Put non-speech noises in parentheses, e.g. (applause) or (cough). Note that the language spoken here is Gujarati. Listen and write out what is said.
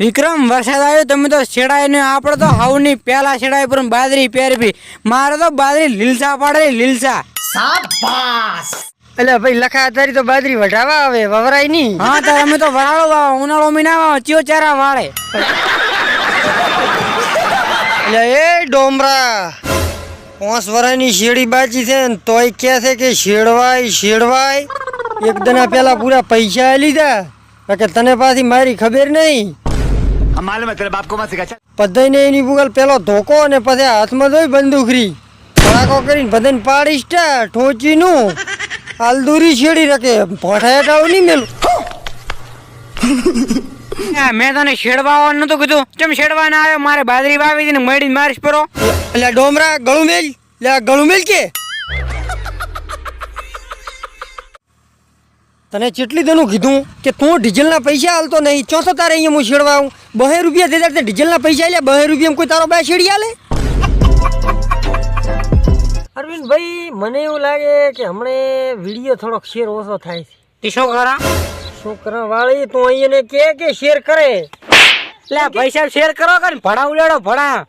વિક્રમ વરસાદ આવ્યો તમે તો છેડાય નહીં આપણે તો હાવની પેલા છેડાય પર બાજરી પહેરવી. મારે તો બાજરી લીલસા પાડે લીલસા. એટલે ભાઈ લખા તારી તો બાજરી વઢાવા આવે વવરાય નહીં. હા તો અમે તો વરાળો વાવો ઉનાળો મહિના વાવો ચિયો ચારા વાળે. એટલે એ ડોમરા પાંચ વરાની શેડી બાજી છે ને તોય કે છે કે શેડવાય શેડવાય. એક દના પેલા પૂરા પૈસા લીધા કે તને પાછી મારી ખબર નહીં. માલુમ હે તેરા બાપ કો મત સિખા પદઈને એની બુગલ પેલો ધોકો અને પછી હાથમાં જોઈ બંદૂક રી કરીને બધાને પાડીશ તે ઠોચીનું આલદુરી છેડી રાખે. ભઠાયા ટાવ નહીં મેલું. (laughs) મેં તને શેડવા આવવાનું નતું કીધું. કેમ શેડવા ના આવ્યો? મારે બાજરી વાવી હતી ને મળીને મારીશ પરો. એટલે ડોમરા ગળું મેલ. એટલે ગળું મેલ કે. તને ચેટલી દનું કીધું કે તું ડીઝલના પૈસા હાલતો નહીં? ચોસો તારે અહીંયા હું છેડવા આવું? બહે રૂપિયા દેતા તે ડીઝલના પૈસા લે બહે રૂપિયા કોઈ તારો બે છેડી આલે? અરવિંદભાઈ મને એવું લાગે કે હમણે વીડિયો થોડોક શેર ઓછો થાય છે. તે શું છોકરા વાળી તું અહીંયા કે કે શેર કરે? લે પૈસા શેર કરો કે ભણા ઉલાડો ભણા